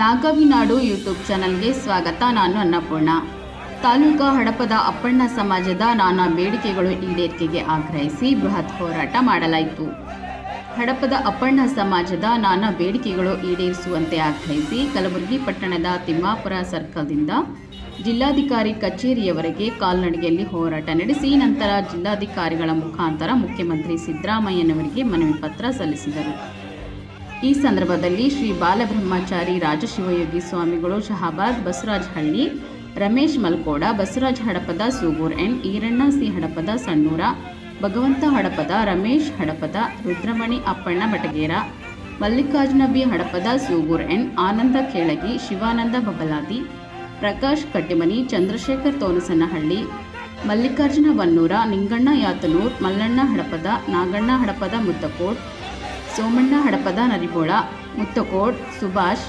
ನಾಗವಿನಾಡು YouTube ಚಾನಲ್ಗೆ ಸ್ವಾಗತ. ನಾನು ಅನ್ನಪೂರ್ಣ. ತಾಲೂಕಾ ಹಡಪದ ಅಪ್ಪಣ್ಣ ಸಮಾಜದ ನಾನಾ ಬೇಡಿಕೆಗಳು ಈಡೇರಿಕೆಗೆ ಆಗ್ರಹಿಸಿ ಬೃಹತ್ ಹೋರಾಟ ಮಾಡಲಾಯಿತು. ಹಡಪದ ಅಪ್ಪಣ್ಣ ಸಮಾಜದ ನಾನಾ ಬೇಡಿಕೆಗಳು ಈಡೇರಿಸುವಂತೆ ಆಗ್ರಹಿಸಿ ಕಲಬುರಗಿ ಪಟ್ಟಣದ ತಿಮ್ಮಾಪುರ ಸರ್ಕಲ್ದಿಂದ ಜಿಲ್ಲಾಧಿಕಾರಿ ಕಚೇರಿಯವರೆಗೆ ಕಾಲ್ನಡಿಗೆಯಲ್ಲಿ ಹೋರಾಟ ನಡೆಸಿ ನಂತರ ಜಿಲ್ಲಾಧಿಕಾರಿಗಳ ಮುಖಾಂತರ ಮುಖ್ಯಮಂತ್ರಿ ಸಿದ್ದರಾಮಯ್ಯನವರಿಗೆ ಮನವಿ ಪತ್ರ ಸಲ್ಲಿಸಿದರು. ಈ ಸಂದರ್ಭದಲ್ಲಿ ಶ್ರೀ ಬಾಲಬ್ರಹ್ಮಚಾರಿ ರಾಜಶಿವಯೋಗಿ ಸ್ವಾಮಿಗಳು Shahabad Basavaraj Halli Ramesh Malkoda, Basavaraj Hadapada Sugur N Iranna C Hadapada Sannura, Bhagavanta Hadapada Ramesh Hadapada, Rudramani Appanna Batagera Mallikarjuna B Hadapada Sugur N Ananda Kelagi, Shivananda Babaladi, Prakash Kattimani, Chandrashekar Tonasanahalli, Mallikarjuna Bannura Ninganna Yatanur, Mallanna Hadapada, Naganna Hadapada Muttakod Somanna Hadapada Naribola Muttakod Subhash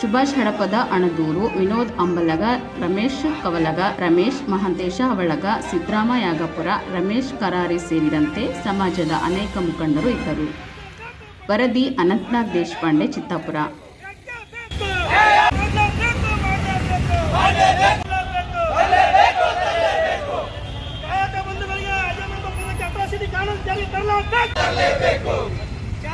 Subhash Hadapada Anadur, Vinod Ambalaga, Ramesh Kavalaga, Ramesh Mahantesha Avalaga Siddarama Yagapura Ramesh Karari ಸೇರಿದಂತೆ ಸಮಾಜದ ಅನೇಕ ಮುಖಂಡರು ಇದ್ದರು. ವರದಿ ಅನಂತನಾಗ್ ದೇಶಪಾಂಡೆ, ಚಿತ್ತಾಪುರ.